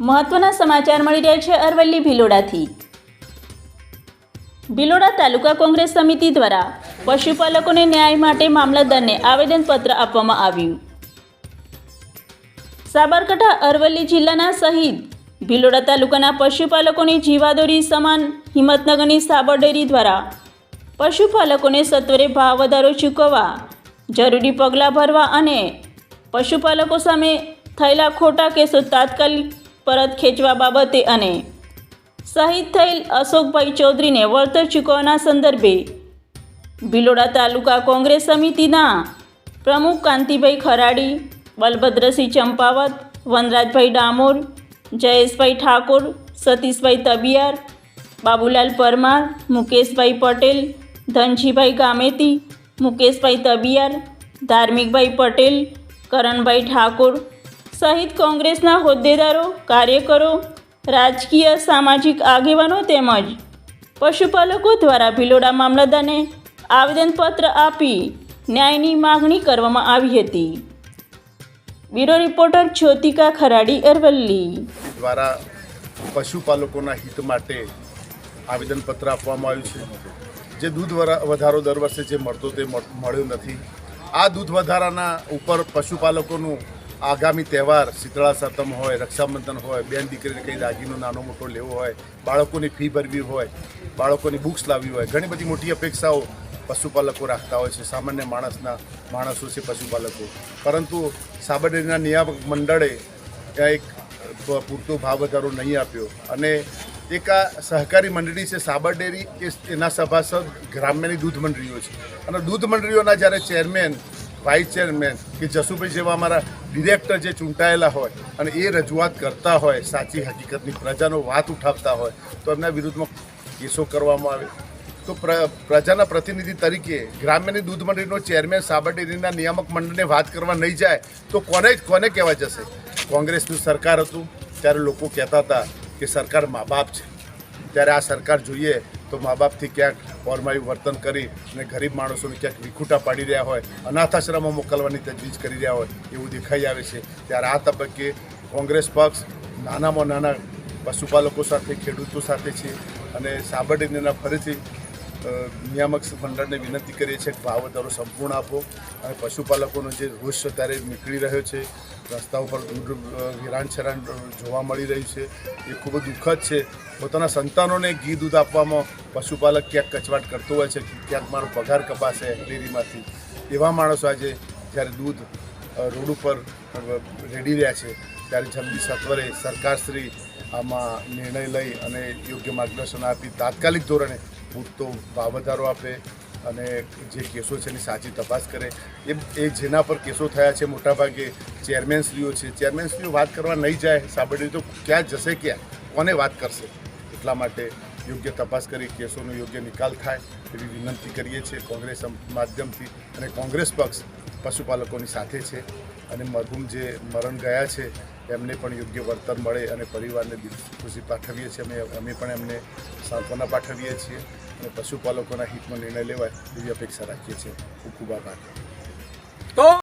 મહત્વના સમાચાર મળી રહ્યા છે અરવલ્લી ભિલોડાથી. ભિલોડા તાલુકા કોંગ્રેસ સમિતિ દ્વારા પશુપાલકોને ન્યાય માટે મામલતદારને આવેદનપત્ર આપવામાં આવ્યું. સાબરકાંઠા અરવલ્લી જિલ્લાના સહિત ભિલોડા તાલુકાના પશુપાલકોની જીવાદોરી સમાન હિંમતનગરની સાબર ડેરી દ્વારા પશુપાલકોને સત્વરે ભાવ વધારો ચૂકવવા, જરૂરી પગલાં ભરવા અને પશુપાલકો સામે થયેલા ખોટા કેસો તાત્કાલિક પરત ખેંચવા બાબતે અને શહીદ થયેલ અશોકભાઈ ચૌધરીને વળતર ચૂકવવાના સંદર્ભે ભિલોડા તાલુકા કોંગ્રેસ સમિતિના પ્રમુખ કાંતિભાઈ ખરાડી, બલભદ્રસિંહ ચંપાવત, વનરાજભાઈ ડામોર, જયેશભાઈ ઠાકોર, સતીશભાઈ તબિયાર, બાબુલાલ પરમાર, મુકેશભાઈ પટેલ, ધનજીભાઈ ગામેતી, મુકેશભાઈ તબિયાર, ધાર્મિકભાઈ પટેલ, કરણભાઈ ઠાકોર સહિત કોંગ્રેસના હોદ્દેદારો, કાર્યકરો, રાજકીય, સામાજિક આગેવાનો તેમજ પશુપાલકો દ્વારા ભિલોડા મામલતદારને આવેદનપત્ર આપી ન્યાયની માગણી કરવામાં આવી હતી. Bureau reporter Jyotika Kharadi, Aravalli. દ્વારા પશુપાલકોના હિત માટે આવેદનપત્ર આપવામાં આવ્યું છે. જે દૂધ વધારો દર વર્ષે જે મળતો તે મળ- મળ્યો નથી. આ દૂધ વધારાના ઉપર પશુપાલકોનું આગામી તહેવાર શીતળા સાતમ હોય, રક્ષાબંધન હોય, બેન દીકરીને કંઈ દાગીનો નાનો મોટો લેવો હોય, બાળકોની ફી ભરવી હોય, બાળકોની બુક્સ લાવવી હોય, ઘણી બધી મોટી અપેક્ષાઓ પશુપાલકો રાખતા હોય છે, સામાન્ય માણસના, માણસો છે પશુપાલકો. પરંતુ સાબરડેરીના નિયામક મંડળે એક પૂરતો ભાવ વધારો નહીં આપ્યો. અને એક આ સહકારી મંડળી છે સાબર ડેરી એ એના સભાસદ ગ્રામ્યની દૂધ મંડળીઓ છે. અને દૂધ મંડળીઓના જ્યારે ચેરમેન, વાઇસ ચેરમેન કે જસુભાઈ જેવા અમારા ડિરેક્ટર જે ચૂંટાયેલા હોય અને એ રજૂઆત કરતા હોય, સાચી હકીકતની પ્રજાનો વાત ઉઠાવતા હોય, તો એમના વિરુદ્ધમાં કેસો કરવામાં આવે. તો પ્ર- પ્રજાના પ્રતિનિધિ તરીકે ગ્રામ્યની દૂધ મંડળીનો ચેરમેન સાબરડેરીના નિયામક મંડળને વાત કરવા નહીં જાય, તો કોને કોને કહેવા જશે? કોંગ્રેસનું સરકાર હતું, ત્યારે લોકો કહેતા હતા કે સરકાર મા બાપ છે. ત્યારે આ સરકાર જોઈએ તો મા બાપથી ક્યાંક ઓરમાયું વર્તન કરી અને ગરીબ માણસોને ક્યાંક વિખૂટા પાડી રહ્યા હોય અનાથાશ્રમમાં મોકલવાની તજવીજ કરી રહ્યા હોય, એવું દેખાઈ આવે છે. ત્યારે આ તબક્કે કોંગ્રેસ પક્ષ નાનામાં નાના પશુપાલકો સાથે, ખેડૂતો સાથે છે અને સાબરડીના ફરીથી નિયામક મંડળને વિનંતી કરીએ છીએ કે ભાવ વધારો સંપૂર્ણ આપો અને પશુપાલકોનો જે રોષ અત્યારે નીકળી રહ્યો છે. રસ્તા ઉપર હેરાન છેરાણ જોવા મળી રહ્યું છે. એ ખૂબ જ દુઃખદ છે. પોતાના સંતાનોને ઘી દૂધ આપવામાં પશુપાલક ક્યાંક કચવાટ કરતો હોય છે, ક્યાંક મારો પગાર કપાશે ડેરીમાંથી. એવા માણસો આજે જ્યારે દૂધ રોડ ઉપર રેડી રહ્યા છે, ત્યારે જલ્દી સત્વરે સરકારશ્રી આમાં નિર્ણય લઈ અને યોગ્ય માર્ગદર્શન આપી તાત્કાલિક ધોરણે પૂરતો ભાવ વધારો આપે અને જે કેસો છે એની સાચી તપાસ કરે. એ એ જેના પર કેસો થયા છે મોટાભાગે ચેરમેનશ્રીઓ છે. ચેરમેનશ્રીઓ વાત કરવા નહીં જાય સાબરડી તો ક્યાં જશે ક્યાં? કોને વાત કરશે? એટલા માટે યોગ્ય તપાસ કરી, કેસોનો યોગ્ય નિકાલ થાય એવી વિનંતી કરીએ છીએ કોંગ્રેસ માધ્યમથી અને કોંગ્રેસ પક્ષ પશુપાલકોની સાથે છે. અને મરહુમ જે મરણ ગયા છે, એમને પણ યોગ્ય વળતર મળે અને પરિવારને દિલ ખુશી પાઠવીએ છીએ. અમે અમે પણ એમને સાંત્વના પાઠવીએ છીએ અને પશુપાલકોના હિતમાં નિર્ણય લેવાય એવી અપેક્ષા રાખીએ છીએ. ખૂબ ખૂબ આભાર.